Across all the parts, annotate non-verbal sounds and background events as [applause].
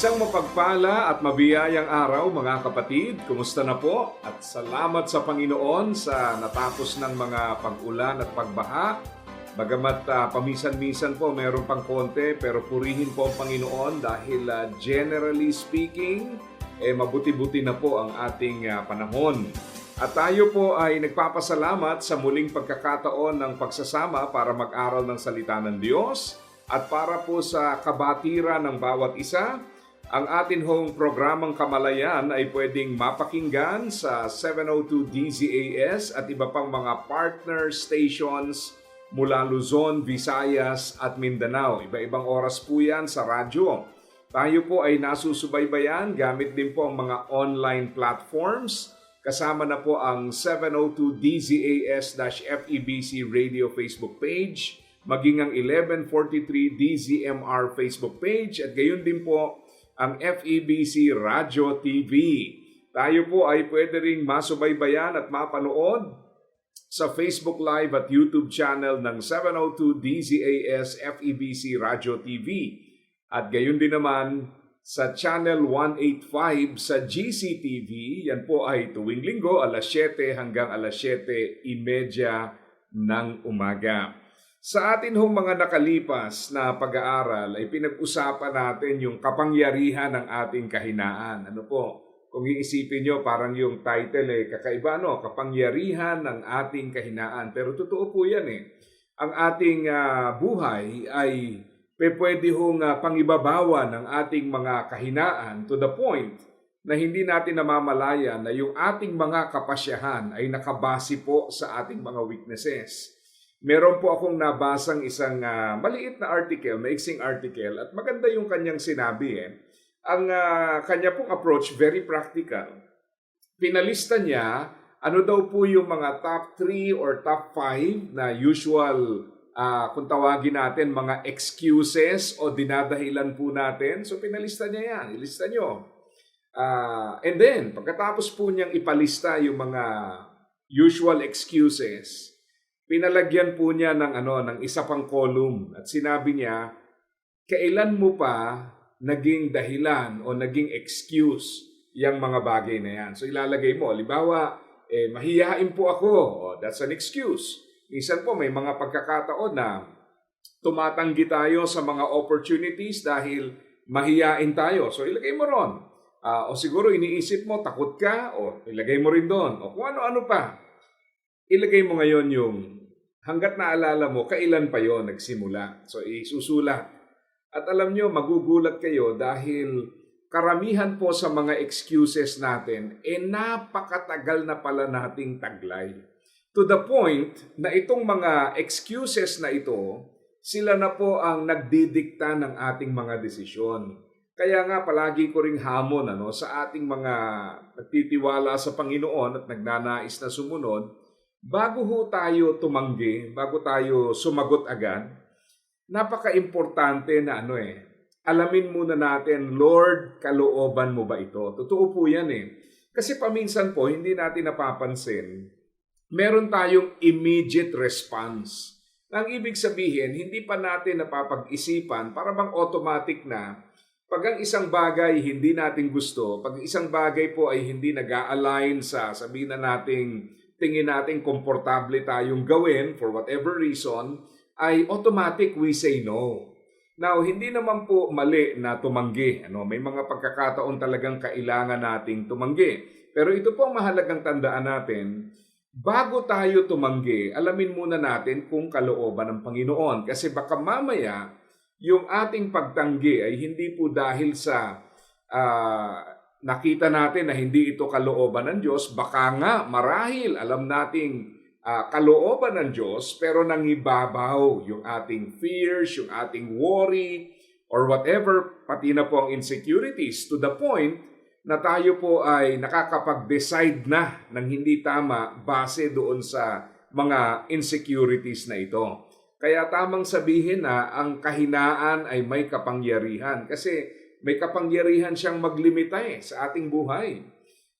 Isang mapagpala at mabiyayang araw mga kapatid. Kumusta na po? At salamat sa Panginoon sa natapos ng mga pag-ulan at pagbaha. Bagamat ah, paminsan-minsan po meron pang konti pero purihin po ang Panginoon dahil ah, generally speaking, eh, mabuti-buti na po ang ating ah, panahon. At tayo po ay nagpapasalamat sa muling pagkakataon ng pagsasama para mag-aral ng salita ng Diyos at para po sa kabatiran ng bawat isa ang atin hong programang Kamalayan ay pwedeng mapakinggan sa 702 DZAS at iba pang mga partner stations mula Luzon, Visayas at Mindanao. Iba-ibang oras po yan sa radyo. Tayo po ay nasusubaybayan gamit din po ang mga online platforms. Kasama na po ang 702 DZAS-FEBC Radio Facebook page, maging ang 1143 DZMR Facebook page at gayon din po ang FEBC Radio TV. Tayo po ay pwede ring masubaybayan at mapanood sa Facebook Live at YouTube channel ng 702 DZAS FEBC Radio TV. At gayon din naman sa Channel 185 sa GCTV. Yan po ay tuwing linggo alas 7 hanggang alas 7.30 ng umaga. Sa atin hong mga nakalipas na pag-aaral ay pinag-usapan natin yung kapangyarihan ng ating kahinaan. Ano po? Kung iisipin nyo, parang yung title eh, kakaiba no? Kapangyarihan ng ating kahinaan. Pero totoo po yan eh. Ang ating ah, buhay ay pwede hong ah, pangibabawan ng ating mga kahinaan to the point na hindi natin namamalayan na yung ating mga kapasyahan ay nakabase po sa ating mga weaknesses. Meron po akong nabasang isang ah, maliit na article, maiksing article, at maganda yung kanyang sinabi eh. Ang ah, kanya pong approach, very practical. Pinalista niya, ano daw po yung mga top 3 or top 5 na usual, ah, kung tawagin natin, mga excuses o dinadahilan po natin. So pinalista niya yan, ilista nyo. Ah, and then, pagkatapos po niyang ipalista yung mga usual excuses, pinalagyan po niya ng ano ng isa pang column at sinabi niya kailan mo pa naging dahilan o naging excuse yung mga bagay na yan. So ilalagay mo, halimbawa, eh, mahihain po ako. Oh, that's an excuse. Minsan po may mga pagkakataon na tumatanggi tayo sa mga opportunities dahil mahiyain tayo. So ilagay mo ron. Ah, o siguro iniisip mo, takot ka, o ilagay mo rin doon. O kung ano-ano pa. Ilagay mo ngayon yung hanggat naalala mo, kailan pa yon nagsimula. So isusulat. At alam nyo, magugulat kayo dahil karamihan po sa mga excuses natin, eh napakatagal na pala nating taglay. To the point na itong mga excuses na ito, sila na po ang nagdidikta ng ating mga desisyon. Kaya nga palagi ko ring hamon ano, sa ating mga nagtitiwala sa Panginoon at nagnanais na sumunod, bago ho tayo tumanggi, bago tayo sumagot agad, napaka-importante na ano eh, alamin muna natin, Lord, kalooban mo ba ito? Totoo po yan eh. Kasi paminsan po, hindi natin napapansin, meron tayong immediate response. Ang ibig sabihin, hindi pa natin napapag-isipan, para bang automatic na, pag ang isang bagay hindi natin gusto, pag isang bagay po ay hindi nag-a-align sa sabihin na nating tingin natin komportable tayong gawin for whatever reason, ay automatic we say no. Now, hindi naman po mali na tumanggi. Ano, may mga pagkakataon talagang kailangan nating tumanggi. Pero ito po ang mahalagang tandaan natin, bago tayo tumanggi, alamin muna natin kung kalooban ng Panginoon. Kasi baka mamaya, yung ating pagtanggi ay hindi po dahil sa ah, nakita natin na hindi ito kalooban ng Diyos, baka nga marahil alam nating ah, kalooban ng Diyos pero nangibabaw yung ating fears, yung ating worry, or whatever, pati na po ang insecurities to the point na tayo po ay nakakapag-decide na ng hindi tama base doon sa mga insecurities na ito. Kaya tamang sabihin na ang kahinaan ay may kapangyarihan kasi may kapangyarihan siyang maglimita sa ating buhay.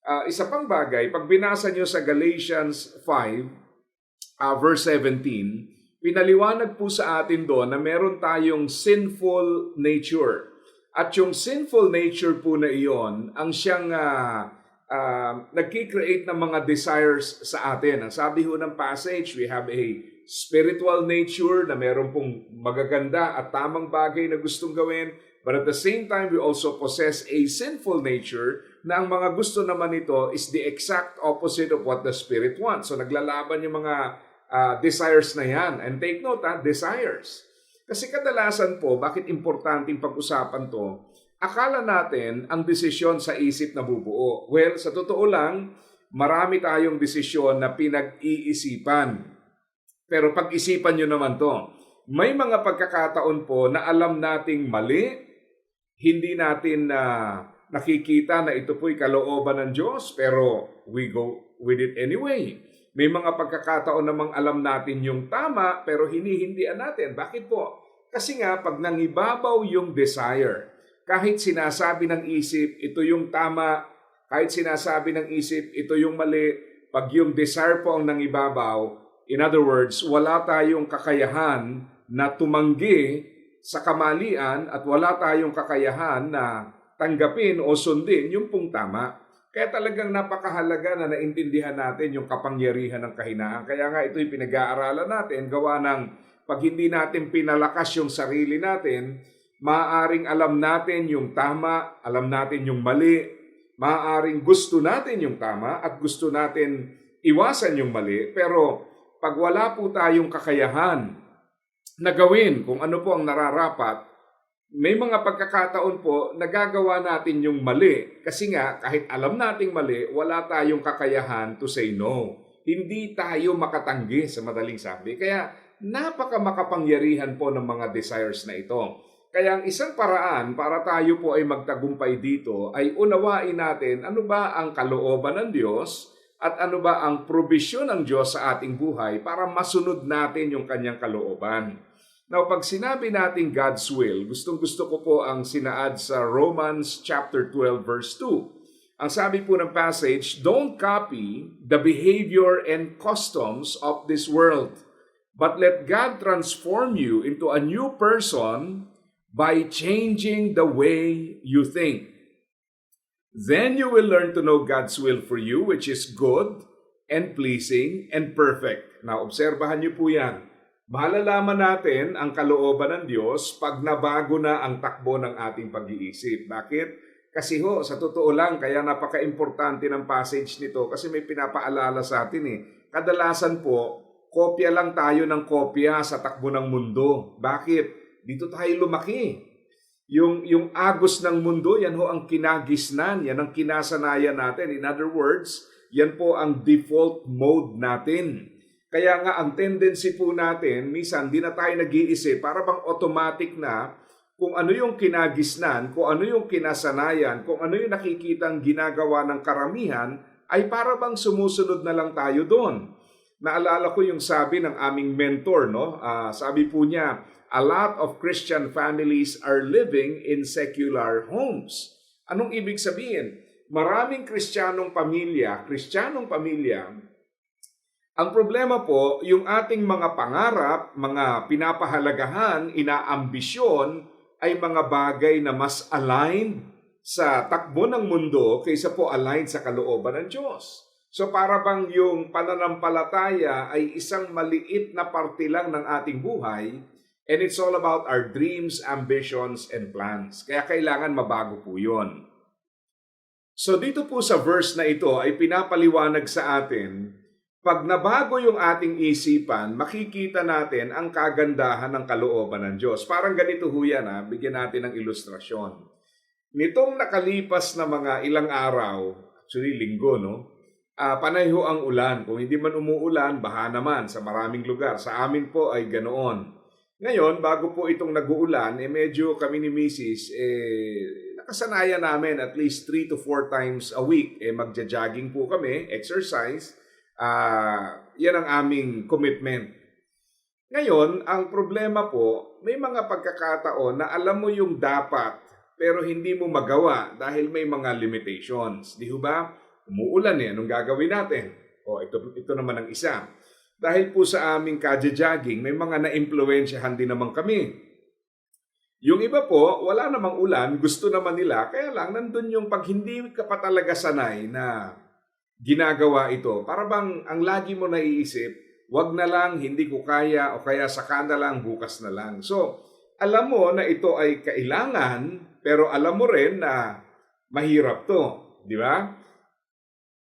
Ah, isa pang bagay, pag binasa nyo sa Galatians 5, ah, verse 17, pinaliwanag po sa atin doon na meron tayong sinful nature. At yung sinful nature po na iyon, ang siyang uh, nagkikreate ng mga desires sa atin. Ang sabi ho ng passage, we have a spiritual nature na meron pong magaganda at tamang bagay na gustong gawin. But at the same time, we also possess a sinful nature na ang mga gusto naman nito is the exact opposite of what the Spirit wants. So naglalaban yung mga uh, desires na yan. And take note, ha, desires. Kasi kadalasan po, bakit importanteng pag-usapan to, akala natin ang desisyon sa isip na bubuo. Well, sa totoo lang, marami tayong desisyon na pinag-iisipan. Pero pag-isipan nyo naman to. May mga pagkakataon po na alam nating mali, hindi natin na uh, nakikita na ito po'y kalooban ng Diyos, pero we go with it anyway. May mga pagkakataon namang alam natin yung tama, pero hinihindian natin. Bakit po? Kasi nga, pag nangibabaw yung desire, kahit sinasabi ng isip, ito yung tama, kahit sinasabi ng isip, ito yung mali, pag yung desire po ang nangibabaw, in other words, wala tayong kakayahan na tumanggi sa kamalian at wala tayong kakayahan na tanggapin o sundin yung pong tama. Kaya talagang napakahalaga na naintindihan natin yung kapangyarihan ng kahinaan. Kaya nga ito'y pinag-aaralan natin, gawa ng pag hindi natin pinalakas yung sarili natin, maaaring alam natin yung tama, alam natin yung mali, maaaring gusto natin yung tama at gusto natin iwasan yung mali, pero pag wala po tayong kakayahan na gawin kung ano po ang nararapat, may mga pagkakataon po nagagawa natin yung mali kasi nga kahit alam nating mali, wala tayong kakayahan to say no. Hindi tayo makatanggi sa madaling sabi. Kaya napaka makapangyarihan po ng mga desires na ito. Kaya ang isang paraan para tayo po ay magtagumpay dito ay unawain natin ano ba ang kalooban ng Diyos at ano ba ang probisyon ng Diyos sa ating buhay para masunod natin yung kanyang kalooban. Now, pag sinabi natin God's will, gustong gusto ko po ang sinaad sa Romans chapter 12 verse 2. Ang sabi po ng passage, don't copy the behavior and customs of this world, but let God transform you into a new person by changing the way you think. Then you will learn to know God's will for you, which is good and pleasing and perfect. Now, obserbahan niyo po yan. Malalaman natin ang kalooban ng Diyos pag nabago na ang takbo ng ating pag-iisip. Bakit? Kasi ho, sa totoo lang, kaya napaka-importante ng passage nito kasi may pinapaalala sa atin eh. Kadalasan po, kopya lang tayo ng kopya sa takbo ng mundo. Bakit? Dito tayo lumaki. Yung, yung agos ng mundo, yan ho ang kinagisnan, yan ang kinasanayan natin. In other words, yan po ang default mode natin. Kaya nga ang tendency po natin, minsan di na tayo nag-iisip, para bang automatic na kung ano yung kinagisnan, kung ano yung kinasanayan, kung ano yung nakikitang ginagawa ng karamihan, ay para bang sumusunod na lang tayo doon. Naalala ko yung sabi ng aming mentor, no? Uh, sabi po niya, a lot of Christian families are living in secular homes. Anong ibig sabihin? Maraming kristyanong pamilya, kristyanong pamilya, ang problema po, yung ating mga pangarap, mga pinapahalagahan, inaambisyon, ay mga bagay na mas aligned sa takbo ng mundo kaysa po aligned sa kalooban ng Diyos. So para bang yung pananampalataya ay isang maliit na parte lang ng ating buhay and it's all about our dreams, ambitions, and plans. Kaya kailangan mabago po yun. So dito po sa verse na ito ay pinapaliwanag sa atin pag nabago yung ating isipan, makikita natin ang kagandahan ng kalooban ng Diyos. Parang ganito ho yan, ha? bigyan natin ng ilustrasyon. Nitong nakalipas na mga ilang araw, actually linggo, no? Uh, panay ho ang ulan. Kung hindi man umuulan, baha naman sa maraming lugar. Sa amin po ay ganoon. Ngayon, bago po itong nag-uulan, eh medyo kami ni Mrs. eh nakasanayan namin at least 3 to 4 times a week eh magja-jogging po kami, exercise. Ah, yan ang aming commitment. Ngayon, ang problema po, may mga pagkakataon na alam mo yung dapat pero hindi mo magawa dahil may mga limitations. Di ba? Umuulan eh, anong gagawin natin? O ito, ito naman ang isa. Dahil po sa aming kadya-jogging, may mga na-impluensyahan din naman kami. Yung iba po, wala namang ulan, gusto naman nila, kaya lang nandun yung pag hindi ka pa talaga sanay na ginagawa ito. Para bang ang lagi mo naiisip, wag na lang, hindi ko kaya, o kaya saka na lang, bukas na lang. So, alam mo na ito ay kailangan, pero alam mo rin na mahirap to. Di ba?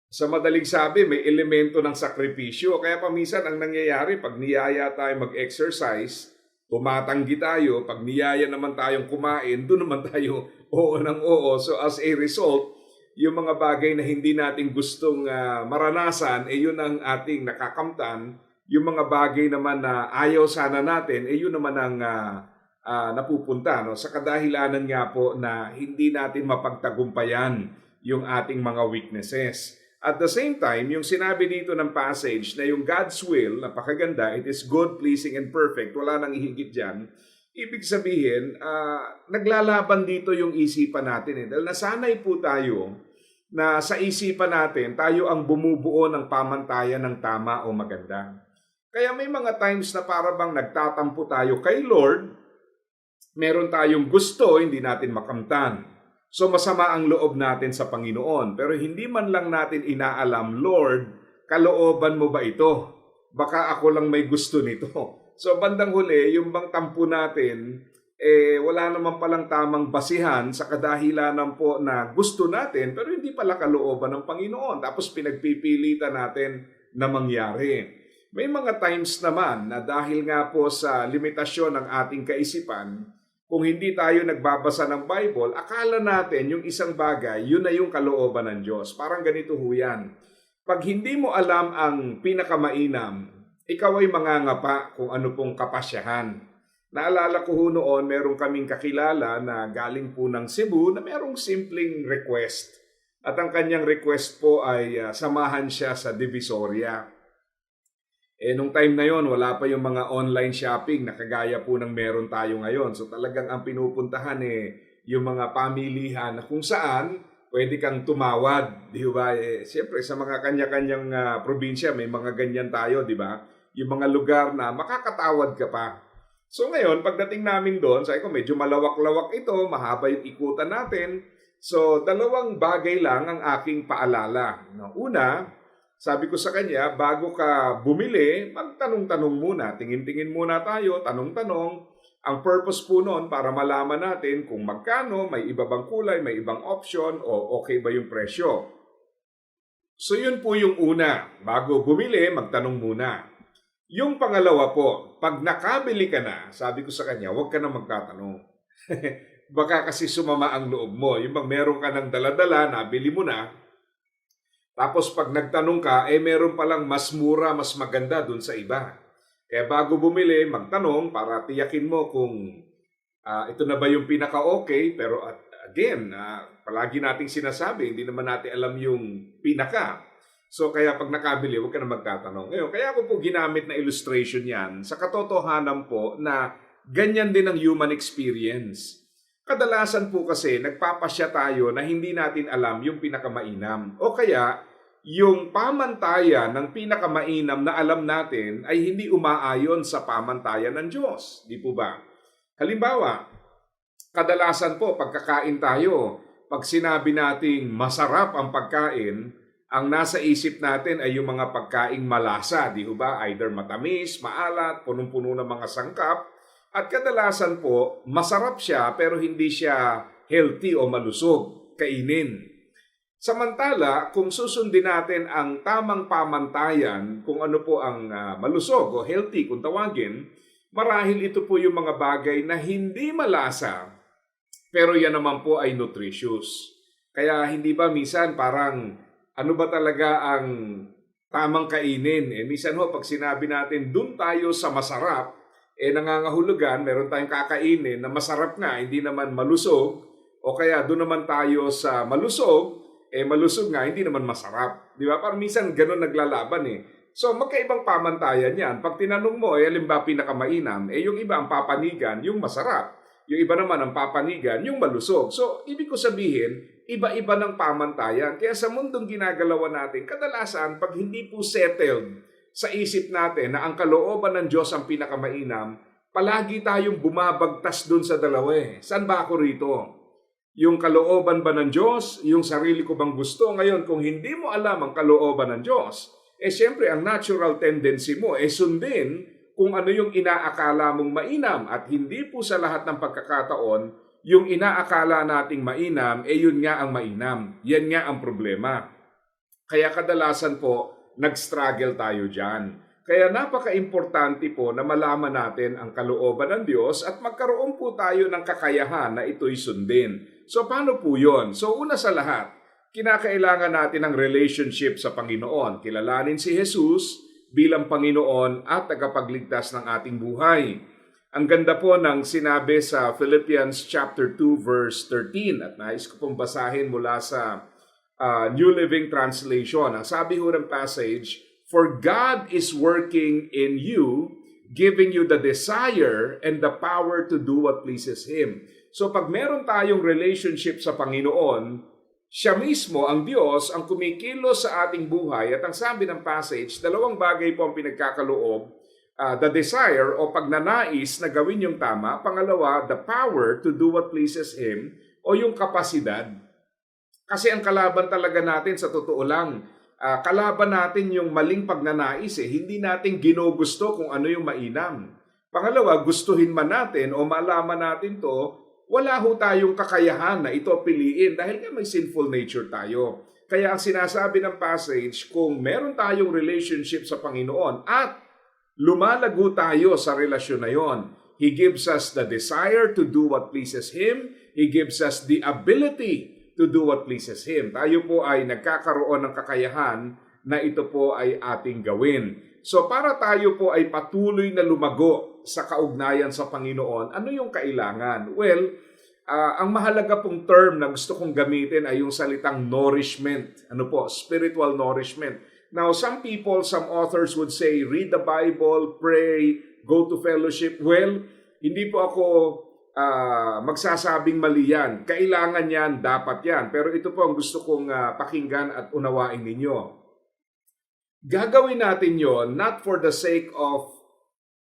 Sa madaling sabi, may elemento ng sakripisyo. Kaya paminsan ang nangyayari, pag niyaya tayo mag-exercise, tumatanggi tayo. Pag niyaya naman tayong kumain, doon naman tayo [laughs] oo ng oo. So as a result, yung mga bagay na hindi natin gustong ah, maranasan, eh yun ang ating nakakamtan. Yung mga bagay naman na ayaw sana natin, eh yun naman ang ah, ah, napupunta. No? Sa kadahilanan nga po na hindi natin mapagtagumpayan yung ating mga weaknesses. At the same time, yung sinabi dito ng passage na yung God's will, napakaganda, it is good, pleasing, and perfect, wala nang ihigit dyan. Ibig sabihin, ah, naglalaban dito yung isipan natin. Eh. Dahil nasanay po tayo na sa isipan natin, tayo ang bumubuo ng pamantayan ng tama o maganda. Kaya may mga times na para bang nagtatampo tayo kay Lord, meron tayong gusto, hindi natin makamtan. So masama ang loob natin sa Panginoon. Pero hindi man lang natin inaalam, Lord, kalooban mo ba ito? Baka ako lang may gusto nito. [laughs] So bandang huli, yung bang tampo natin, eh wala naman palang tamang basihan sa kadahilanan po na gusto natin pero hindi pala kalooban ng Panginoon. Tapos pinagpipilitan natin na mangyari. May mga times naman na dahil nga po sa limitasyon ng ating kaisipan, kung hindi tayo nagbabasa ng Bible, akala natin yung isang bagay, yun na yung kalooban ng Diyos. Parang ganito ho yan. Pag hindi mo alam ang pinakamainam, ikaw ay mangangapa kung ano pong kapasyahan. Naalala ko noon, meron kaming kakilala na galing po ng Cebu na merong simpleng request. At ang kanyang request po ay ah, samahan siya sa Divisoria. Eh, nung time na yon wala pa yung mga online shopping na kagaya po ng meron tayo ngayon. So talagang ang pinupuntahan eh, yung mga pamilihan na kung saan pwede kang tumawad, di ba? Eh, Siyempre, sa mga kanya-kanyang ah, probinsya, may mga ganyan tayo, di ba? Yung mga lugar na makakatawad ka pa. So ngayon, pagdating namin doon, sabi ko, medyo malawak-lawak ito, mahaba yung ikutan natin. So, dalawang bagay lang ang aking paalala. No, una, sabi ko sa kanya, bago ka bumili, magtanong-tanong muna. Tingin-tingin muna tayo, tanong-tanong. Ang purpose po noon para malaman natin kung magkano, may iba bang kulay, may ibang option, o okay ba yung presyo. So yun po yung una. Bago bumili, magtanong muna. Yung pangalawa po, pag nakabili ka na, sabi ko sa kanya, huwag ka na magtatanong. [laughs] Baka kasi sumama ang loob mo. Yung bang meron ka ng daladala, nabili mo na, tapos pag nagtanong ka, eh meron palang mas mura, mas maganda dun sa iba. Kaya bago bumili, magtanong para tiyakin mo kung ah, ito na ba yung pinaka-okay. Pero at again, ah, palagi nating sinasabi, hindi naman natin alam yung pinaka. So kaya pag nakabili, huwag ka na magtatanong. Ngayon, kaya ako po ginamit na illustration yan sa katotohanan po na ganyan din ang human experience. Kadalasan po kasi nagpapasya tayo na hindi natin alam yung pinakamainam. O kaya, yung pamantayan ng pinakamainam na alam natin ay hindi umaayon sa pamantayan ng Diyos. Di po ba? Halimbawa, kadalasan po pagkakain tayo, pag sinabi nating masarap ang pagkain, ang nasa isip natin ay yung mga pagkaing malasa, di ba? Either matamis, maalat, punong-puno ng mga sangkap, at kadalasan po, masarap siya pero hindi siya healthy o malusog, kainin. Samantala, kung susundin natin ang tamang pamantayan kung ano po ang ah, malusog o healthy kung tawagin, marahil ito po yung mga bagay na hindi malasa pero yan naman po ay nutritious. Kaya hindi ba minsan parang ano ba talaga ang tamang kainin? Eh minsan ho pag sinabi natin dun tayo sa masarap, eh nangangahulugan, meron tayong kakainin na masarap nga, hindi naman malusog, o kaya doon naman tayo sa malusog, eh malusog nga, hindi naman masarap. Di ba? Parang minsan ganun naglalaban eh. So magkaibang pamantayan yan. Pag tinanong mo, eh alin ba pinakamainam, eh yung iba ang papanigan, yung masarap. Yung iba naman ang papanigan, yung malusog. So, ibig ko sabihin, iba-iba ng pamantayan. Kaya sa mundong ginagalawan natin, kadalasan, pag hindi po settled sa isip natin na ang kalooban ng Diyos ang pinakamainam, palagi tayong bumabagtas dun sa dalawa eh. Saan ba ako rito? Yung kalooban ba ng Diyos? Yung sarili ko bang gusto? Ngayon, kung hindi mo alam ang kalooban ng Diyos, eh siyempre ang natural tendency mo eh sundin kung ano yung inaakala mong mainam at hindi po sa lahat ng pagkakataon yung inaakala nating mainam eh yun nga ang mainam. Yan nga ang problema. Kaya kadalasan po nag-struggle tayo dyan. Kaya napaka-importante po na malaman natin ang kalooban ng Diyos at magkaroon po tayo ng kakayahan na ito'y sundin. So paano po yon? So una sa lahat, kinakailangan natin ng relationship sa Panginoon. Kilalanin si Jesus bilang Panginoon at tagapagligtas ng ating buhay. Ang ganda po ng sinabi sa Philippians chapter 2 verse 13 at nais ko pong basahin mula sa uh, New Living Translation. Ang sabi ho ng passage, For God is working in you, giving you the desire and the power to do what pleases Him. So pag meron tayong relationship sa Panginoon, siya mismo, ang Diyos, ang kumikilos sa ating buhay. At ang sabi ng passage, dalawang bagay po ang pinagkakaloob. Uh, the desire o pagnanais na gawin yung tama. Pangalawa, the power to do what pleases Him o yung kapasidad. Kasi ang kalaban talaga natin sa totoo lang, uh, kalaban natin yung maling pagnanais eh. Hindi natin ginugusto kung ano yung mainam. Pangalawa, gustuhin man natin o malaman natin to, wala ho tayong kakayahan na ito piliin dahil nga may sinful nature tayo. Kaya ang sinasabi ng passage, kung meron tayong relationship sa Panginoon at lumalago tayo sa relasyon na yon, He gives us the desire to do what pleases Him. He gives us the ability to do what pleases Him. Tayo po ay nagkakaroon ng kakayahan na ito po ay ating gawin. So para tayo po ay patuloy na lumago sa kaugnayan sa Panginoon, ano yung kailangan? Well, uh, ang mahalaga pong term na gusto kong gamitin ay yung salitang nourishment. Ano po? Spiritual nourishment. Now, some people, some authors would say, read the Bible, pray, go to fellowship. Well, hindi po ako uh, magsasabing mali yan. Kailangan yan, dapat yan. Pero ito po ang gusto kong uh, pakinggan at unawain ninyo. Gagawin natin yon not for the sake of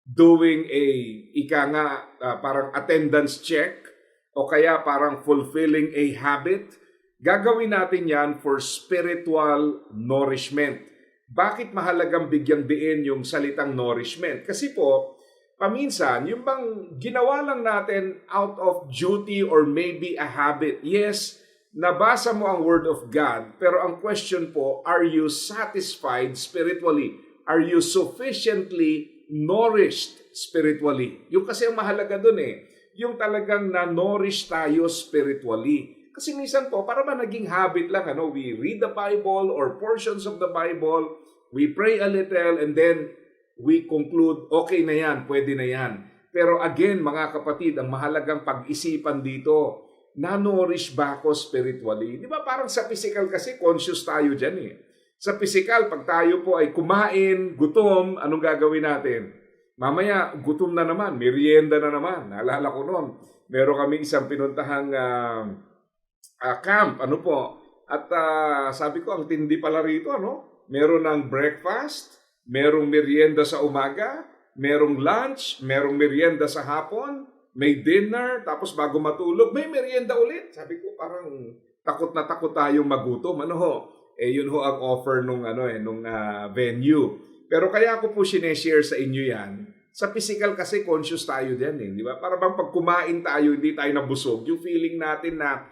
doing a ika nga uh, parang attendance check o kaya parang fulfilling a habit. Gagawin natin yan for spiritual nourishment. Bakit mahalagang bigyang diin yung salitang nourishment? Kasi po, paminsan, yung bang ginawa lang natin out of duty or maybe a habit. Yes, nabasa mo ang Word of God, pero ang question po, are you satisfied spiritually? Are you sufficiently nourished spiritually? Yung kasi ang mahalaga dun eh, yung talagang na-nourish tayo spiritually. Kasi minsan po, para ba naging habit lang, ano, we read the Bible or portions of the Bible, we pray a little, and then we conclude, okay na yan, pwede na yan. Pero again, mga kapatid, ang mahalagang pag-isipan dito, na-nourish ba ako spiritually? Di ba parang sa physical kasi conscious tayo dyan eh. Sa physical, pag tayo po ay kumain, gutom, anong gagawin natin? Mamaya, gutom na naman, merienda na naman. Naalala ko noon, meron kami isang pinuntahang uh, uh, camp, ano po. At uh, sabi ko, ang tindi pala rito, ano? Meron ng breakfast, merong merienda sa umaga, merong lunch, merong merienda sa hapon, may dinner, tapos bago matulog, may merienda ulit. Sabi ko, parang takot na takot tayong magutom. Ano ho? Eh, yun ho ang offer nung, ano, eh, nung uh, venue. Pero kaya ako po sineshare sa inyo yan. Sa physical kasi conscious tayo din eh, di ba? Para bang pag kumain tayo, hindi tayo nabusog. Yung feeling natin na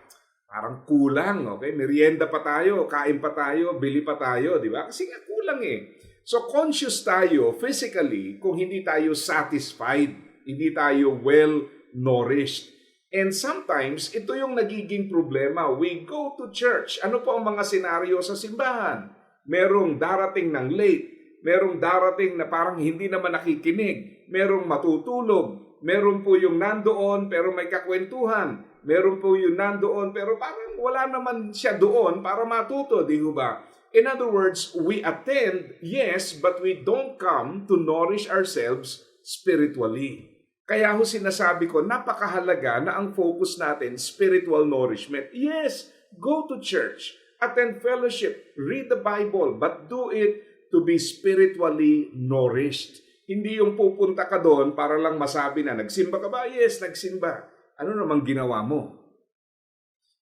parang kulang, okay? Merienda pa tayo, kain pa tayo, bili pa tayo, di ba? Kasi nga kulang eh. So conscious tayo physically kung hindi tayo satisfied hindi tayo well nourished. And sometimes, ito yung nagiging problema. We go to church. Ano po ang mga senaryo sa simbahan? Merong darating ng late. Merong darating na parang hindi naman nakikinig. merong matutulog, meron po yung nandoon pero may kakwentuhan, meron po yung nandoon pero parang wala naman siya doon para matuto, di ba? In other words, we attend, yes, but we don't come to nourish ourselves spiritually. Kaya ho sinasabi ko, napakahalaga na ang focus natin, spiritual nourishment. Yes, go to church, attend fellowship, read the Bible, but do it to be spiritually nourished. Hindi yung pupunta ka doon para lang masabi na, nagsimba ka ba? Yes, nagsimba. Ano namang ginawa mo?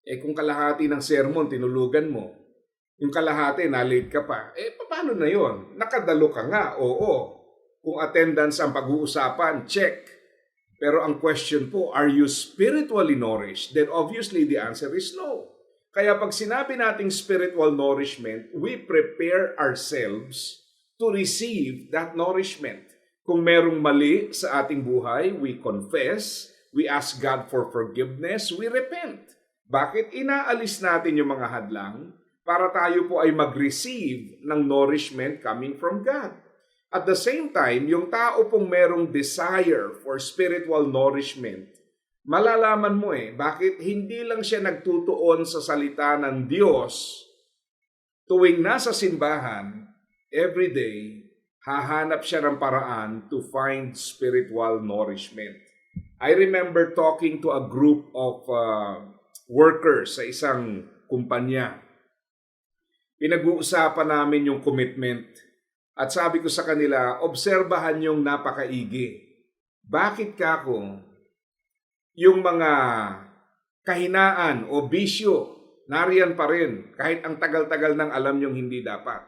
Eh kung kalahati ng sermon, tinulugan mo, yung kalahati, na-late ka pa, eh paano na yon? Nakadalo ka nga, oo. Kung attendance ang pag-uusapan, check. Pero ang question po, are you spiritually nourished? Then obviously the answer is no. Kaya pag sinabi nating spiritual nourishment, we prepare ourselves to receive that nourishment. Kung merong mali sa ating buhay, we confess, we ask God for forgiveness, we repent. Bakit inaalis natin yung mga hadlang? Para tayo po ay mag-receive ng nourishment coming from God. At the same time, yung tao pong merong desire for spiritual nourishment, malalaman mo eh, bakit hindi lang siya nagtutuon sa salita ng Diyos tuwing nasa simbahan, every day, hahanap siya ng paraan to find spiritual nourishment. I remember talking to a group of uh, workers sa isang kumpanya. Pinag-uusapan namin yung commitment at sabi ko sa kanila, obserbahan yung napakaigi. Bakit ka ko yung mga kahinaan o bisyo nariyan pa rin kahit ang tagal-tagal nang alam yung hindi dapat?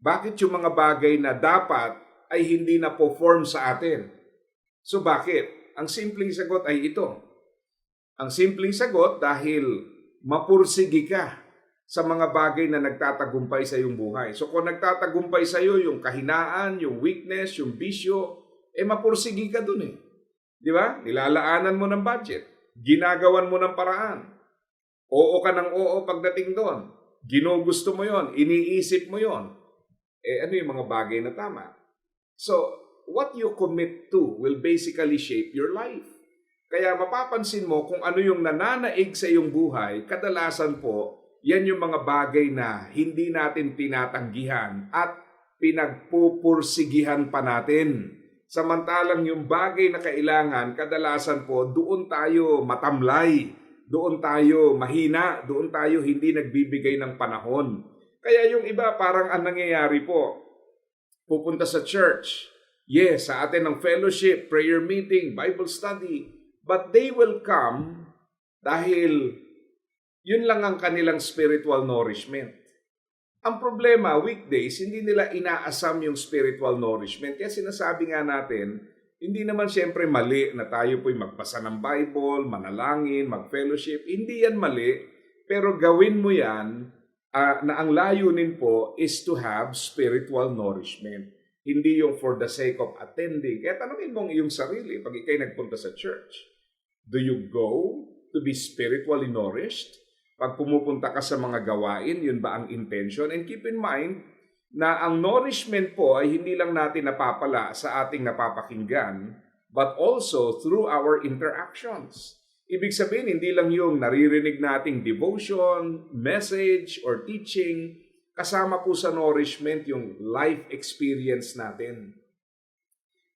Bakit yung mga bagay na dapat ay hindi na perform sa atin? So bakit? Ang simpleng sagot ay ito. Ang simpleng sagot dahil mapursigi ka sa mga bagay na nagtatagumpay sa iyong buhay. So kung nagtatagumpay sa iyo yung kahinaan, yung weakness, yung bisyo, eh mapursigi ka dun eh. Di ba? Nilalaanan mo ng budget. Ginagawan mo ng paraan. Oo ka ng oo pagdating doon. Ginugusto mo yon, iniisip mo yon. Eh ano yung mga bagay na tama? So, what you commit to will basically shape your life. Kaya mapapansin mo kung ano yung nananaig sa iyong buhay, kadalasan po, yan yung mga bagay na hindi natin tinatanggihan at pinagpupursigihan pa natin. Samantalang yung bagay na kailangan, kadalasan po, doon tayo matamlay, doon tayo mahina, doon tayo hindi nagbibigay ng panahon. Kaya yung iba parang ang nangyayari po, pupunta sa church, yes, sa atin ng fellowship, prayer meeting, Bible study, but they will come dahil yun lang ang kanilang spiritual nourishment. Ang problema, weekdays, hindi nila inaasam yung spiritual nourishment. Kaya sinasabi nga natin, hindi naman siyempre mali na tayo po'y magbasa ng Bible, manalangin, mag-fellowship. Hindi yan mali, pero gawin mo yan uh, na ang layunin po is to have spiritual nourishment. Hindi yung for the sake of attending. Kaya tanongin mong iyong sarili pag ikay nagpunta sa church. Do you go to be spiritually nourished? Pag pumupunta ka sa mga gawain, yun ba ang intention? And keep in mind na ang nourishment po ay hindi lang natin napapala sa ating napapakinggan, but also through our interactions. Ibig sabihin, hindi lang yung naririnig nating devotion, message, or teaching, kasama po sa nourishment yung life experience natin.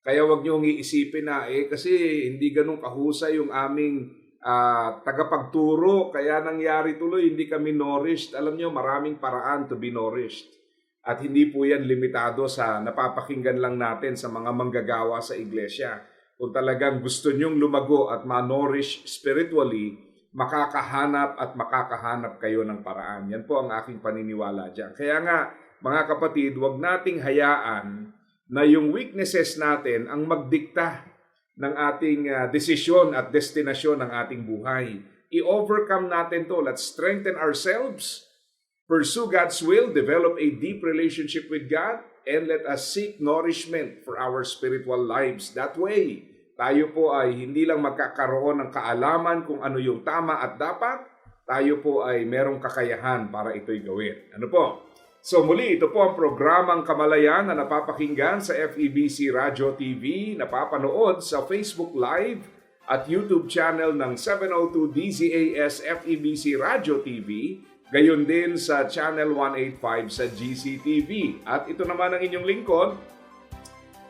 Kaya wag niyo iisipin na, eh, kasi hindi ganun kahusay yung aming uh, tagapagturo, kaya nangyari tuloy, hindi kami nourished. Alam niyo, maraming paraan to be nourished. At hindi po yan limitado sa napapakinggan lang natin sa mga manggagawa sa iglesia. Kung talagang gusto nyong lumago at ma-nourish spiritually, makakahanap at makakahanap kayo ng paraan. Yan po ang aking paniniwala dyan. Kaya nga, mga kapatid, wag nating hayaan na yung weaknesses natin ang magdikta ng ating uh, desisyon at destinasyon ng ating buhay. I-overcome natin to. Let's strengthen ourselves, pursue God's will, develop a deep relationship with God, and let us seek nourishment for our spiritual lives. That way, tayo po ay hindi lang magkakaroon ng kaalaman kung ano yung tama at dapat, tayo po ay merong kakayahan para ito'y gawin. Ano po? So muli, ito po ang programang Kamalayan na napapakinggan sa FEBC Radio TV, napapanood sa Facebook Live at YouTube channel ng 702 DZAS FEBC Radio TV, gayon din sa Channel 185 sa GCTV. At ito naman ang inyong lingkod,